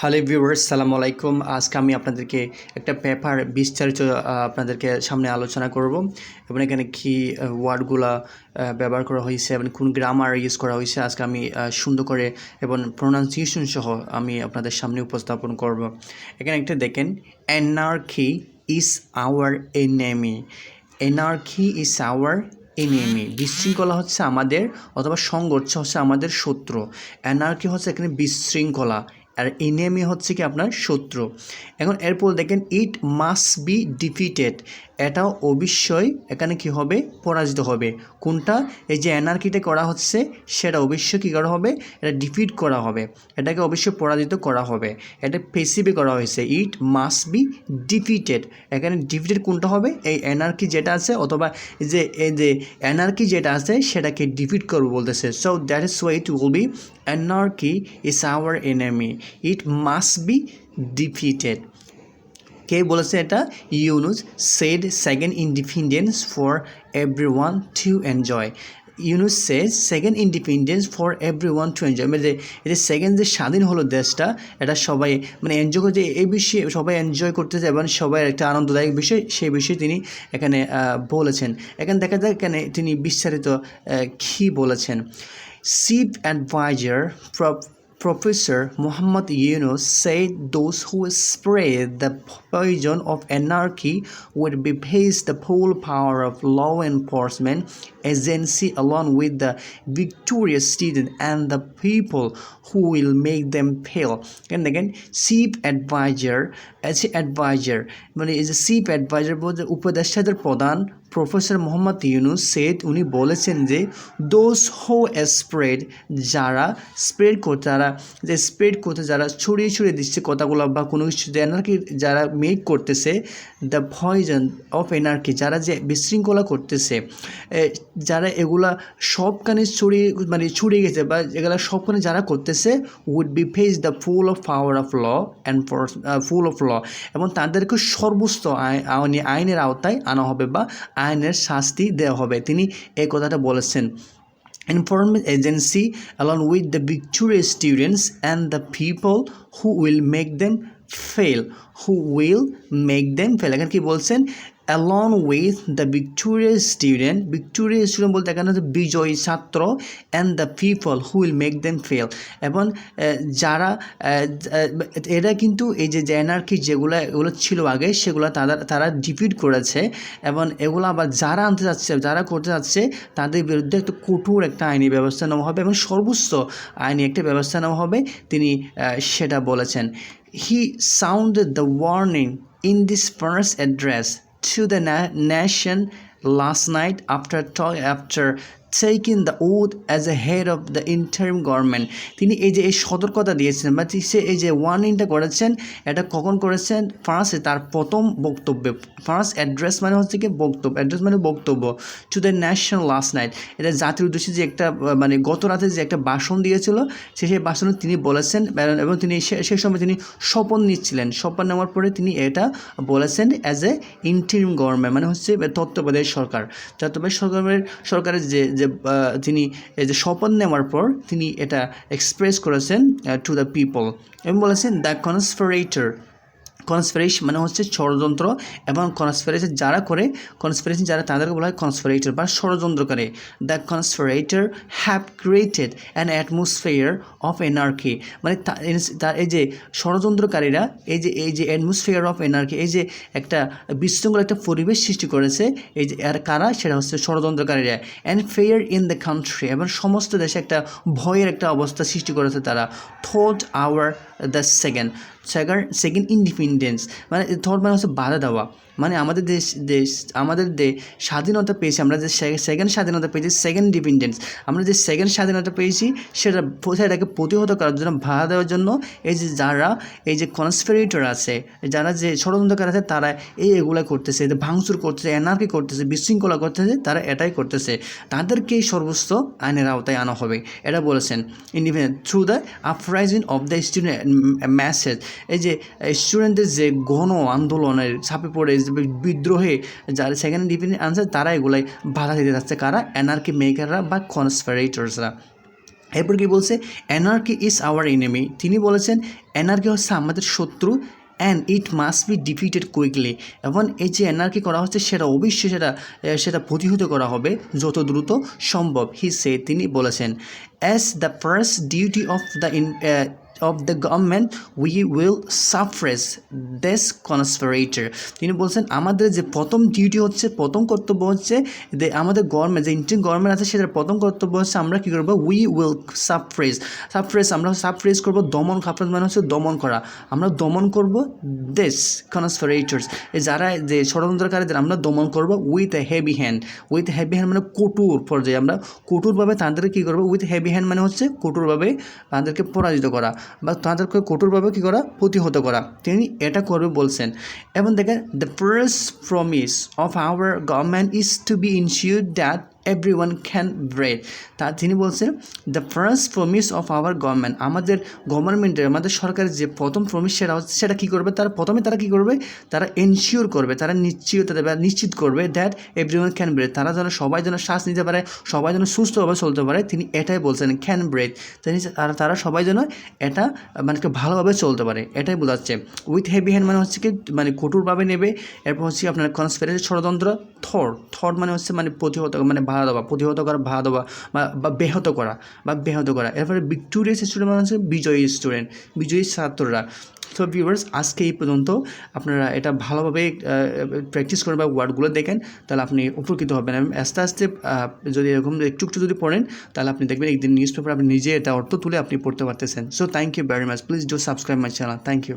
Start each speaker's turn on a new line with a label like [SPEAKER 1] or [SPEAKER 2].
[SPEAKER 1] Hello viewers, সালাম আলাইকুম। আজকে আমি আপনাদেরকে একটা পেপার বিস্তারিত আপনাদেরকে সামনে আলোচনা করব এবং এখানে কি ওয়ার্ডগুলা ব্যবহার করা হয়েছে এবং কোন গ্রামার ইউজ করা হয়েছে আজকে আমি সুন্দর করে এবং প্রোনাউন্সিয়েশন সহ আমি আপনাদের সামনে উপস্থাপন করব। এখানে একটা দেখেন anarchy is our enemy anarchy is our enemy বিশৃঙ্খলা হচ্ছে আমাদের অথবা সংঘর্ষ হচ্ছে আমাদের শত্রু। অ্যানার্কি হচ্ছে এখানে বিশৃঙ্খলা। আর এনিমি হচ্ছে কি আপনার শত্রু। এখন এরপর দেখেন ইট মাস্ট বি ডিফিটেড এটাও অবশ্যই এখানে কি হবে? পরাজিত হবে। কোনটা? এই যে অ্যানার্কিটা করা হচ্ছে, সেটা অবশ্যই কী করা হবে? এটা ডিফিট করা হবে। এটাকে অবশ্যই পরাজিত করা হবে। এটা পেসিভে করা হয়েছে। ইট মাস্ট বি ডিফিটেড এখানে ডিফিটেড কোনটা হবে? এই অ্যানার্কি যেটা আছে, অথবা যে, এই যে অ্যানার্কি যেটা আছে, সেটাকে ডিফিট করব বলতেছে। So that is why it will be anarchy is our enemy it must be defeated কে বলেছে এটা? Yunus said second independence for everyone to enjoy Yunus says second independence for everyone to enjoy মানে যে second যে স্বাধীন হলো দেশটা, এটা সবাই মানে এনজয় করতে এই বিষয়ে সবাই এনজয় করতেছে এবং সবাই একটা আনন্দদায়ক বিষয়, সেই বিষয়ে তিনি এখানে বলেছেন। এখানে দেখা যায় এখানে তিনি বিস্তারিত কী বলেছেন। Chief adviser Professor Muhammad Yunus said those who spread the poison of anarchy would be faced the full power of law enforcement agency along with the victorious student and the people who will make them fail. And again, chief advisor, advisor, মানে এই যে chief adviser বলতে উপদেষ্টাদের প্রধান professor Mohammad Yunus Seth উনি বলেছেন যে those হো স্প্রেড যারা স্প্রেড করতে যারা যে স্প্রেড করতে, যারা ছড়িয়ে ছড়িয়ে দিচ্ছে কথাগুলো বা কোনো কিছু এনার্কি যারা মেক করতেছে দ্য ভয়েজন অফ এনার্কি যারা যে বিশৃঙ্খলা করতেছে যারা এগুলা সবখানে ছড়িয়ে মানে ছড়িয়ে গেছে বা এগুলা সবখানে যারা করতেছে would be face the full of power of law and for full of law এবং তাদেরকে আই- আইনের আওতায় আনা হবে বা আইনের শাস্তি দেওয়া হবে। তিনি এই কথাটা বলেছেন। Information agency along with the বিকচুর students and the people who will make them fail who will make them fail এখানে কি বলছেন? Along with the victorious student victorious student বলতে এখানে হচ্ছে বিজয়ী ছাত্র and the people who will make them fail. এবং যারা এরা কিন্তু এই যে অ্যানার্কি যেগুলো, এগুলো ছিল আগে, সেগুলো তারা তারা ডিফিট করেছে এবং এগুলো আবার যারা আনতে যাচ্ছে, যারা করতে যাচ্ছে, তাদের বিরুদ্ধে একটা কঠোর একটা আইনি ব্যবস্থা নেওয়া হবে এবং সর্বোচ্চ আইনি একটা ব্যবস্থা নেওয়া হবে, তিনি সেটা বলেছেন। He sound the warning in this first address to the na- nation last night after after taking the oath as a head of the interim government. তিনি এই যে এই সতর্কতা দিয়েছেন, বা সে এই যে ওয়ার্নিংটা করেছেন, এটা কখন করেছেন? ফার্স্টে তার প্রথম বক্তব্যে ফার্স্ট অ্যাড্রেস মানে হচ্ছে কি বক্তব্য অ্যাড্রেস মানে বক্তব্য to the national last night এটা জাতির উদ্দেশ্যে যে একটা মানে গত রাতে যে একটা ভাষণ দিয়েছিল, সে সেই ভাষণে তিনি বলেছেন, এবং- তিনি সেই সময় তিনি শপথ নিচ্ছিলেন। শপথ নেওয়ার পরে তিনি এটা বলেছেন অ্যাজ এ ইন্টারিম গভর্নমেন্ট মানে হচ্ছে তত্ত্বাবধায়ক সরকার। তত্ত্বাবধায়ক সরকারের সরকারের যে যে তিনি যে শপথ নেওয়ার পর তিনি এটা এক্সপ্রেস করেছেন টু দ্য পিপল এবং বলেছেন দ্য কনসফারেটর কনসপিরেশন মানে হচ্ছে ষড়যন্ত্র এবং কনসপিরেশন যারা করে কনসপিরেশন যারা তাদেরকে বলা হয় কনসপিরেটর বা ষড়যন্ত্রকারী the conspirator have created an atmosphere of anarchy মানে তার এই যে ষড়যন্ত্রকারীরা, এই যে এই যে অ্যাটমসফিয়ার অফ এনার্কি এই যে একটা বিশৃঙ্খল একটা পরিবেশ সৃষ্টি করেছে, এই যে, আর কারা? সেটা হচ্ছে ষড়যন্ত্রকারীরা। And fear in the country এবং সমস্ত দেশে একটা ভয়ের একটা অবস্থা সৃষ্টি করেছে তারা। Thought our the second second second independence মানে থট মানে হচ্ছে বাধা দেওয়া। মানে আমাদের দেশ দেশ, আমাদের দেশ স্বাধীনতা পেয়েছি আমরা যে সেকেন্ড স্বাধীনতা পেয়েছি সেকেন্ড ইন্ডিপেন্ডেন্স আমরা যে সেকেন্ড স্বাধীনতা পেয়েছি, সেটা সেটাকে প্রতিহত করার জন্য, বাধা দেওয়ার জন্য, এই যে যারা, এই যে কনসপিরেটর আছে, যারা যে ষড়যন্ত্রকার আছে, তারা এই এগুলো করতেছে এদের ভাঙচুর করতেছে এনার্কি করতেছে, বিশৃঙ্খলা করতেছে, তারা এটাই করতেছে। তাদেরকেই সর্বোচ্চ আইনের আওতায় আনা হবে। এটা বলেছেন independent through the uprising of the student message এই যে স্টুডেন্টদের যে গণ আন্দোলনের ছাপে পড়ে বিদ্রোহে যারা সেকেন্ড ইন্ডিপেন্ডেন্ট আনসার তারা এগুলাই বাধা দিতে যাচ্ছে। কারা? এনার্কি মেকাররা বা কনসপারেটরসরা এরপর কি বলছে? অ্যানার্কি ইজ আওয়ার এনিমি তিনি বলেছেন অ্যানার্কি হচ্ছে আমাদের শত্রু and it must be defeated quickly এবং এই যে এনার্কি করা হচ্ছে, সেটা অবশ্যই সেটা সেটা প্রতিহত করা হবে যত দ্রুত সম্ভব। হি সে তিনি বলেছেন as the first duty of the of the government we will suppress দেশ কনসপারেটর তিনি বলছেন, আমাদের যে প্রথম ডিউটি হচ্ছে, প্রথম কর্তব্য হচ্ছে যে আমাদের গভর্নমেন্ট যে ইন্ডিয়ান গভর্নমেন্ট আছে, সেটার প্রথম কর্তব্য হচ্ছে আমরা কী করব? উই উইল সাফরেস সাফরেস আমরা সাফরেস করব, দমন সাফরেস মানে হচ্ছে দমন করা। আমরা দমন করব দেশ কনসপারেটর্স যারা যে ষড়যন্ত্রকারীদের আমরা দমন করব with a heavy hand with heavy hand মানে কঠোর পর্যায়ে আমরা কঠোরভাবে তাদেরকে কী করব? উইথ হেভি হ্যান্ড মানে হচ্ছে কঠোরভাবে তাদেরকে পরাজিত করা। বা তাদেরকে কঠোরভাবে কী করা? প্রতিহত করা। তিনি এটা করবে বলছেন। এবং দেখেন the press promise of our government is to be ensure that everyone can bread তা তিনি বলছেন the first promise of our government আমাদের গভর্নমেন্টের আমাদের সরকারের যে প্রথম প্রমিস সেটা হচ্ছে, সেটা কী করবে? তারা প্রথমে তারা কী করবে? তারা এনশিওর করবে, তারা নিশ্চিত দেবে নিশ্চিত করবে that everyone can bread তারা যেন সবাই যেন শ্বাস নিতে পারে, সবাই যেন সুস্থভাবে চলতে পারে, তিনি এটাই বলছেন ক্যান ব্রেড তিনি তারা সবাই যেন এটা মানে ভালোভাবে চলতে পারে, এটাই বোঝাচ্ছে। উইথ হেভি হ্যান্ড মানে হচ্ছে কি মানে কঠোরভাবে নেবে। এরপর হচ্ছে আপনার কনসপিরেসি ষড়যন্ত্র থর থর মানে হচ্ছে মানে প্রতিহত মানে বাধা দেওয়া প্রতিহত করা বাধা দেওয়া বা- ব্যাহত করা, বা ব্যাহত করা। এরপরে ভিক্টোরিয়াস স্টুডেন্ট মানে হচ্ছে বিজয়ী স্টুডেন্ট, বিজয়ী ছাত্ররা। তো ভিউয়ার্স আজকে এই পর্যন্ত আপনারা এটা ভালোভাবে প্র্যাকটিস করেন বা ওয়ার্ডগুলো দেখেন, তাহলে আপনি উপকৃত হবেন। এবং আস্তে আস্তে যদি এরকম একটু একটু যদি পড়েন, তাহলে আপনি দেখবেন একদিন নিউজ পেপার আপনি নিজে এটা অর্থ তুলে আপনি পড়তে পারতেছেন। So thank you very much please do subscribe my channel thank you